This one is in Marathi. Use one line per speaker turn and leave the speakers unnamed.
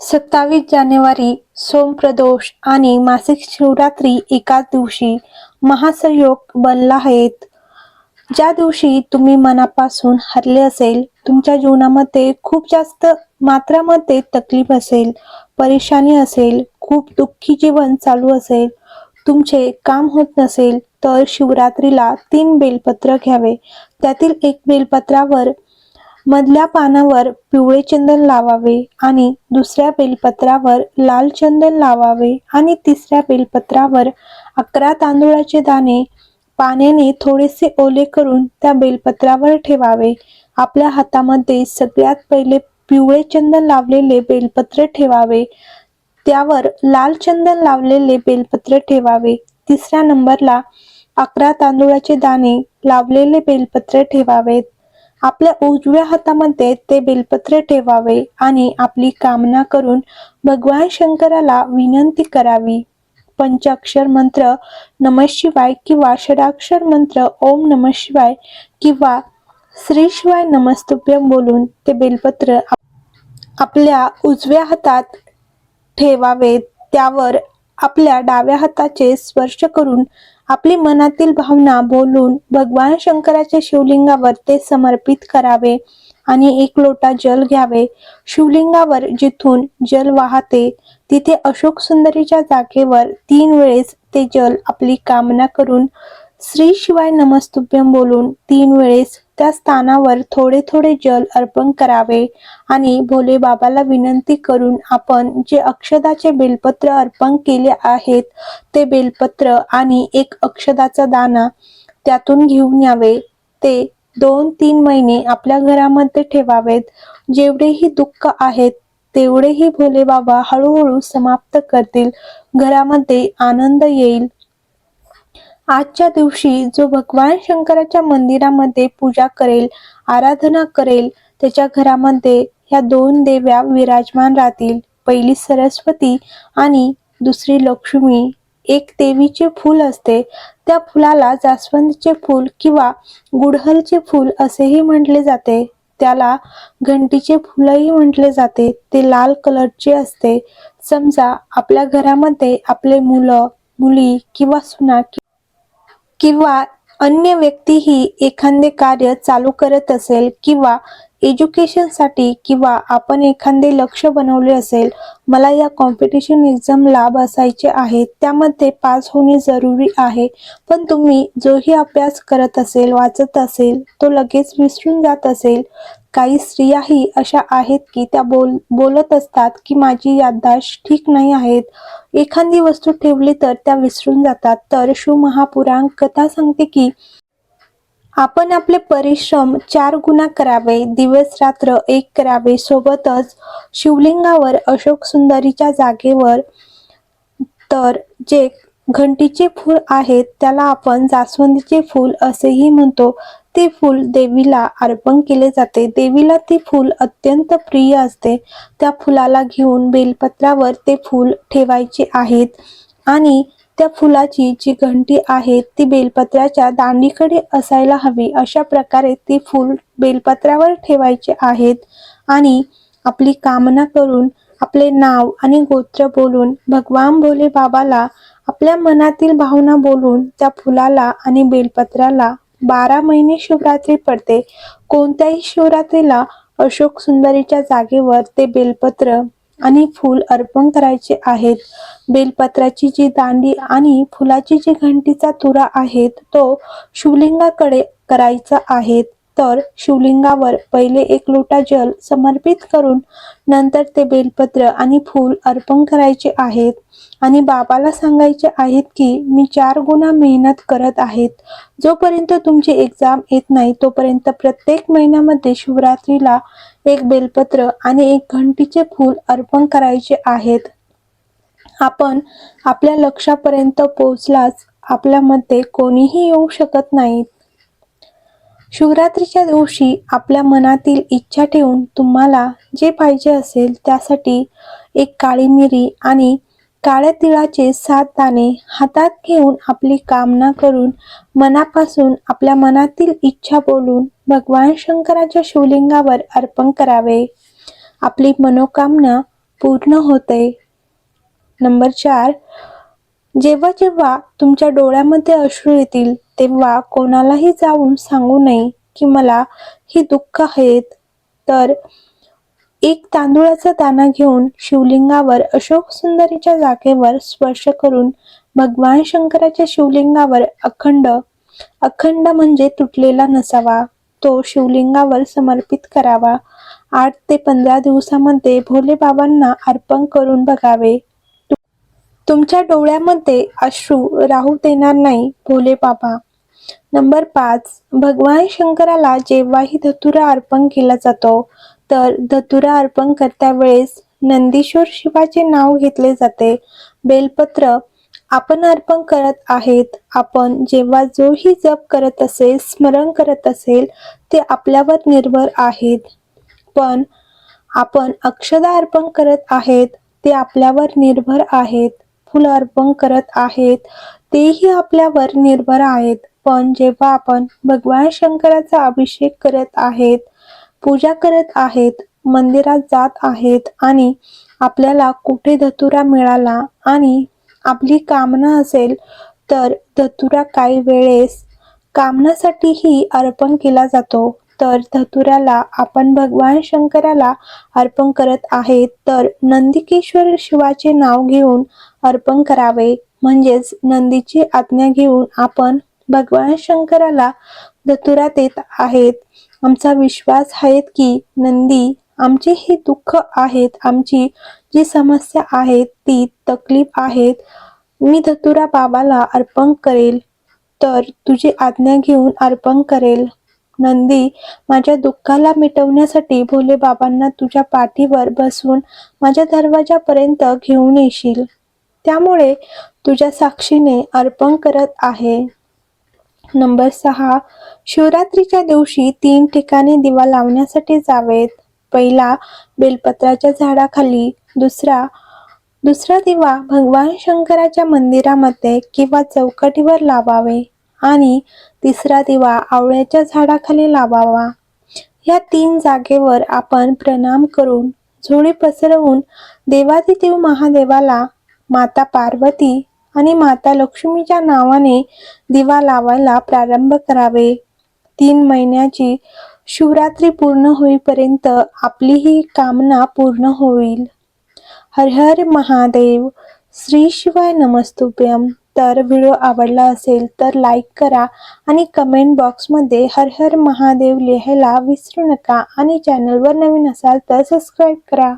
सत्तावीस जानेवारी सोमप्रदोष आणि मासिक शिवरात्री एकाच दिवशी महासंयोग बनला आहेत ज्या दिवशी तुम्ही मनापासून हरले असेल तुमच्या जीवनामध्ये खूप जास्त मात्रामध्ये तकलीफ असेल परेशानी असेल खूप दुःखी जीवन चालू असेल तुमचे काम होत नसेल तर शिवरात्रीला तीन बेलपत्र घ्यावे. त्यातील एक बेलपत्रावर मधल्या पानावर पिवळे चंदन लावावे आणि दुसऱ्या बेलपत्रावर लाल चंदन लावावे आणि तिसऱ्या बेलपत्रावर अकरा तांदूळाचे दाणे पाण्याने थोडेसे ओले करून त्या बेलपत्रावर ठेवावे. आपल्या हातामध्ये सगळ्यात पहिले पिवळे चंदन लावलेले बेलपत्र ठेवावे. त्यावर लाल चंदन लावलेले बेलपत्र ठेवावे. तिसऱ्या नंबरला अकरा तांदूळाचे दाणे लावलेले बेलपत्र ठेवावेत. आपल्या उजव्या हातामध्ये ते बेलपत्र ठेवावे आणि आपली कामना करून भगवान शंकराला विनंती करावी. पंचाक्षर मंत्र नम शिवाय किंवा षडाक्षर मंत्र ओम नम शिवाय किंवा श्री शिवाय नमस्तुभ्यम बोलून ते बेलपत्र आपल्या उजव्या हातात ठेवावे. त्यावर आपल्या डाव्या हाताचे स्पर्श करून आपली मनातील भावना बोलून भगवान शंकराच्या शिवलिंगावर ते समर्पित करावे आणि एक लोटा जल घ्यावे. शिवलिंगावर जिथून जल वाहते तिथे अशोक सुंदरीच्या जागेवर तीन वेळेस ते जल आपली कामना करून श्री शिवाय नमस्तुभ्यम बोलून तीन वेळेस त्या स्थानावर थोडे थोडे जल अर्पण करावे आणि भोले बाबाला विनंती करून आपण जे अक्षदाचे बेलपत्र अर्पण केले आहेत ते बेलपत्र आणि एक अक्षदाचा दाना त्यातून घेऊन यावे. ते दोन तीन महिने आपल्या घरामध्ये ठेवावेत. जेवढेही दुःख आहेत तेवढेही भोले बाबा हळूहळू समाप्त करतील. घरामध्ये आनंद येईल. आजच्या दिवशी जो भगवान शंकराच्या मंदिरामध्ये पूजा करेल आराधना करेल त्याच्या घरामध्ये ह्या दोन देव्या विराजमान राहतील. पहिली सरस्वती आणि दुसरी लक्ष्मी. एक देवीचे फूल असते. त्या फुलाला जास्वंदीचे फूल किंवा गुडहलचे फूल असेही म्हटले जाते. त्याला घंटीचे फुलंही म्हटले जाते. ते लाल कलरचे असते. समजा आपल्या घरामध्ये आपले मुलं मुली किंवा सुना किंवा अन्य व्यक्तीही एखादे कार्य चालू करत असेल किंवा एज्युकेशनसाठी किंवा आपण एखादे लक्ष बनवले असेल मला या कॉम्पिटिशन एक्झामला बसायचे आहे त्यामध्ये पास होणे जरुरी आहे. पण तुम्ही जोही अभ्यास करत असेल वाचत असेल तो लगेच विसरून जात असेल काही स्त्रियाही अशा आहेत की त्या बोल बोलत असतात की माझी याददाश्त ठीक नाही आहेत. एखादी वस्तू ठेवली तर त्या विसरून जातात. तर शिवमहापुराण कथा सांगते की आपण आपले परिश्रम चार गुणा करावे दिवस रात्र एक करावे. सोबतच शिवलिंगावर अशोक सुंदरीच्या जागेवर तर जे घंटीचे फूल आहेत त्याला आपण जास्वंदीचे फूल असेही म्हणतो. ते फूल देवीला अर्पण केले जाते. देवीला ते फूल अत्यंत प्रिय असते. त्या फुलाला घेऊन बेलपत्रावर ते फूल ठेवायचे आहेत आणि त्या फुलाची जी घंटी आहे ती बेलपत्राच्या दांडीकडे असायला हवी. अशा प्रकारे ती फूल बेलपत्रावर ठेवायचे आहेत आणि आपली कामना करून आपले नाव आणि गोत्र बोलून भगवान भोले बाबाला आपल्या मनातील भावना बोलून त्या फुलाला आणि बेलपत्राला बारा महिने शिवरात्री पडते. कोणत्याही शिवरात्रीला अशोक सुंदरीच्या जागेवर ते बेलपत्र आणि फूल अर्पण करायचे आहेत. बेलपत्राची जी दांडी आणि फुलाची जी घंटीचा तुरा आहेत तो शिवलिंगाकडे करायचा आहे तर शिवलिंगावर पहिले एक लोटा जल समर्पित करून नंतर ते बेलपत्र आणि फूल अर्पण करायचे आहेत. आणि बाबाला सांगायचे आहेत की मी चार गुणा मेहनत करत आहेत. जोपर्यंत तुमची एक्झाम येत नाही तोपर्यंत प्रत्येक महिन्यामध्ये शिवरात्रीला एक बेलपत्र आणि एक घंटीचे फूल अर्पण करायचे आहेत. आपण आपल्या लक्षापर्यंत पोहोचलाच आपल्यामध्ये कोणीही येऊ शकत नाहीत. शिवरात्रीच्या दिवशी आपल्या मनातील इच्छा ठेवून तुम्हाला जे पाहिजे असेल त्यासाठी एक काळी मिरी आणि काळ्या तिळाचे सात दाणे हातात घेऊन आपली कामना करून मनापासून आपल्या मनातील इच्छा बोलून भगवान शंकराच्या शिवलिंगावर अर्पण करावे. आपली मनोकामना पूर्ण होते. नंबर चार जेव्हा जेव्हा तुमच्या डोळ्यामध्ये अश्रू येतील तेव्हा कोणालाही जाऊन सांगू नये की मला ही दुःख आहेत. तर एक तांदुळाचा दाना घेऊन शिवलिंगावर अशोक सुंदरीच्या जागेवर स्पर्श करून भगवान शंकराच्या शिवलिंगावर अखंड अखंड म्हणजे तुटलेला नसावा. तो शिवलिंगावर समर्पित करावा. आठ ते पंधरा दिवसामध्ये भोले बाबांना अर्पण करून बघावे. तुमच्या डोळ्यामध्ये अश्रू राहू देणार नाही भोले बाबा. नंबर पाच भगवान शंकराला जेव्हाही धतुरा अर्पण केला जातो तर धतुरा अर्पण करत्या वेळेस नंदीश्वर शिवाचे नाव घेतले जाते. बेलपत्र आपण अर्पण करत आहेत. आपण जेव्हा जोही जप करत असेल स्मरण करत असेल ते आपल्यावर निर्भर आहेत. पण आपण अक्षदा अर्पण करत आहेत ते आपल्यावर निर्भर आहेत. फुल अर्पण करत आहेत तेही आपल्यावर निर्भर आहेत. पण जेव्हा आपण भगवान शंकराचा अभिषेक करत आहेत पूजा करत आहेत मंदिरात जात आहेत आणि आपल्याला कुठे धतुरा मिळाला आणि आपली कामना असेल तर धतुरा काही वेळेस कामनासाठीही अर्पण केला जातो. तर धतुराला आपण भगवान शंकराला अर्पण करत आहेत तर नंदिकेश्वर शिवाचे नाव घेऊन अर्पण करावे. म्हणजेच नंदीची आज्ञा घेऊन आपण भगवान शंकराला धतुरा देत आहेत. आमचा विश्वास आहेत की नंदी आमचे हे दुःख आहेत आमची जी समस्या आहेत ती तकलीफ आहेत. मी धतुरा बाबाला अर्पण करेल तर तुझी आज्ञा घेऊन अर्पण करेल. नंदी माझ्या दुःखाला मिटवण्यासाठी भोले बाबांना तुझ्या पाठीवर बसवून माझ्या दरवाजापर्यंत घेऊन येशील. त्यामुळे तुझ्या साक्षीने अर्पण करत आहे. नंबर सहा शिवरात्रीच्या दिवशी तीन ठिकाणी दिवा लावण्यासाठी जावेत. पहिला बेलपत्राच्या झाडाखाली. दुसरा दुसरा दिवा भगवान शंकराच्या मंदिरामध्ये किंवा चौकटीवर लावावे. आणि तिसरा दिवा आवळ्याच्या झाडाखाली लावावा. या तीन जागेवर आपण प्रणाम करून झोळी पसरवून देवादिदेव महादेवाला माता पार्वती आणि माता लक्ष्मीच्या नावाने दिवा लावायला प्रारंभ करावे. तीन महिन्याची शिवरात्री पूर्ण होईपर्यंत आपली ही कामना पूर्ण होईल. हर हर महादेव श्री शिवाय नमस्तुभ्यम तर व्हिडिओ आवडला असेल तर लाईक करा आणि कमेंट बॉक्समध्ये हर हर महादेव लिहायला विसरू नका आणि चॅनलवर नवीन असाल तर सबस्क्राईब करा.